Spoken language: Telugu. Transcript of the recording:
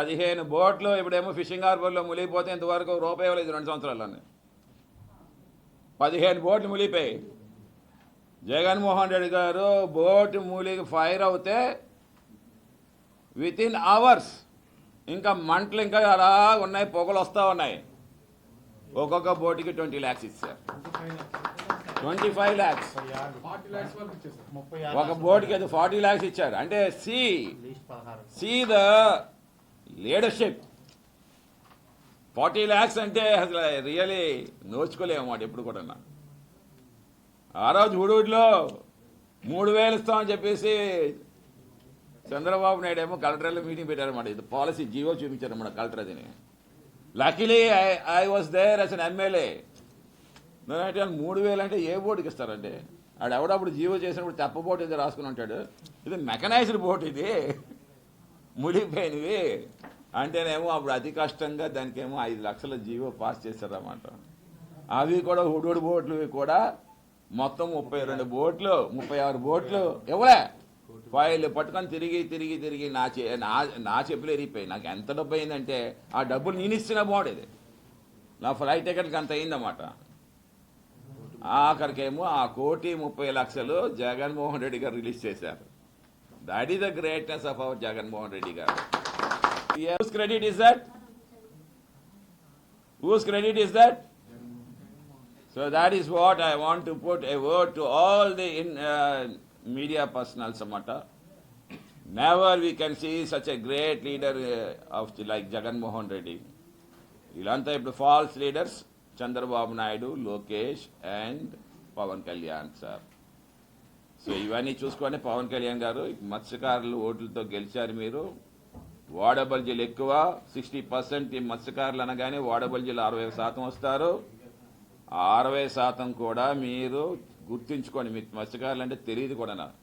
పదిహేను బోట్లు ఇప్పుడేమో ఫిషింగ్ హార్బర్లో మునిగిపోతే ఇంతవరకు రూపాయి ఇవ్వలేదు రెండు సంవత్సరాల్లోనే పదిహేను బోట్లు మునిగిపోయి జగన్మోహన్ రెడ్డి గారు బోటు మూలిగి ఫైర్ అవుతే విత్ ఇన్ అవర్స్ ఇంకా మంటలు ఇంకా అలా ఉన్నాయి పొగలు వస్తూ ఉన్నాయి. ఒక్కొక్క బోటుకి ట్వంటీ ల్యాక్స్ ఇచ్చారు. Twenty five lakhs. ఒక బోటుకి అది ఫార్టీ ల్యాక్స్ ఇచ్చారు. అంటే see see the leadership. Forty lakhs అంటే అసలు రియలీ నోచుకోలేము మాట ఎప్పుడు కూడా ఆ రోజు హుడూడిలో మూడు వేలు ఇస్తామని చెప్పేసి చంద్రబాబు నాయుడు ఏమో కలెక్టర్లో మీటింగ్ పెట్టారన్నమాట. ఇది పాలసీ జీవో చూపించారన్నమాట collector అదిని. Luckily I I was there అసలు ఎమ్మెల్యే. నేనంటే మూడు వేలు అంటే ఏ బోర్డుకి ఇస్తారంటే ఆడు ఎవడప్పుడు జీవో చేసినప్పుడు తెప్ప బోట్ ఇది రాసుకుని ఉంటాడు. ఇది మెకనైజ్డ్ బోట్ ఇది. మునిగిపోయినవి అంటేనేమో అప్పుడు అతి కష్టంగా దానికేమో ఐదు లక్షల జీవో పాస్ చేశారన్నమాట. అవి కూడా హుడుడు బోట్లు కూడా మొత్తం ముప్పై రెండు బోట్లు ముప్పై ఆరు బోట్లు ఇవ్వలే. ఫైల్ పట్టుకొని తిరిగి తిరిగి తిరిగి నా చే నా నా చెప్పులు ఎరిగిపోయి నాకు ఎంత డబ్బు అయిందంటే ఆ డబ్బులు నేను ఇచ్చిన బోర్డు ఇది. నా ఫ్లైట్ టికెట్కి అంత అయిందన్నమాట. ఆఖరికేమో ఆ కోటి ముప్పై లక్షలు జగన్మోహన్ రెడ్డి గారు రిలీజ్ చేశారు. that is the greatness of our Jaganmohan Reddy garu whose credit is that whose credit is that so that is what I want to put a word to all the in media personals అన్నమాట never we can see such a great leader of like Jaganmohan Reddy వీళ్ళంతా ఇప్పుడు false leaders Chandrababu Naidu Lokesh and Pawan Kalyan sir so ఇవన్నీ చూసుకొని పవన్ కళ్యాణ్ గారు మత్స్యకారులు ఓట్లతో గెలిచారు మీరు. వాడబల్జీలు ఎక్కువ సిక్స్టీ పర్సెంట్ ఈ మత్స్యకారులు అనగానే వాడబల్జీలు అరవై శాతం వస్తారు. అరవై శాతం కూడా మీరు గుర్తుంచుకోండి మీకు మత్స్యకారులు అంటే తెలియదు కూడా నాకు.